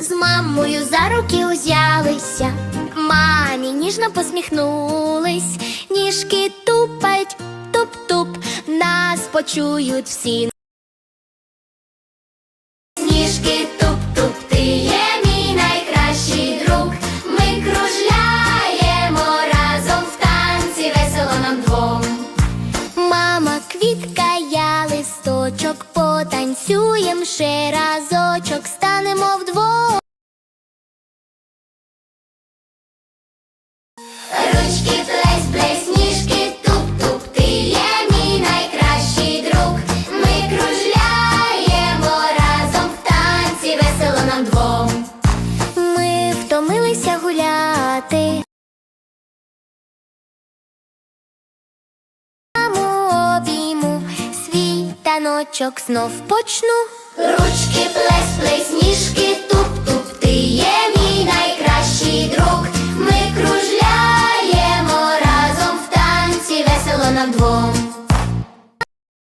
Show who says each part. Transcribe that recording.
Speaker 1: З мамою за руки узялися, мамі ніжно посміхнулись, ніжки тупають, туп-туп, нас почують всі. Ніжки туп-туп, ти є мій найкращий друг. Ми кружляємо разом в танці, весело нам двом. Мама, квітка, я листочок, потанцюєм ще разочок, станемо вдвох. Ручки плесь, ніжки туп-туп, ти є мій найкращий друг. Ми кружляємо разом в танці, весело нам двом. Ми втомилися гуляти. Обійму, свій таночок знов почну. Ручки на двом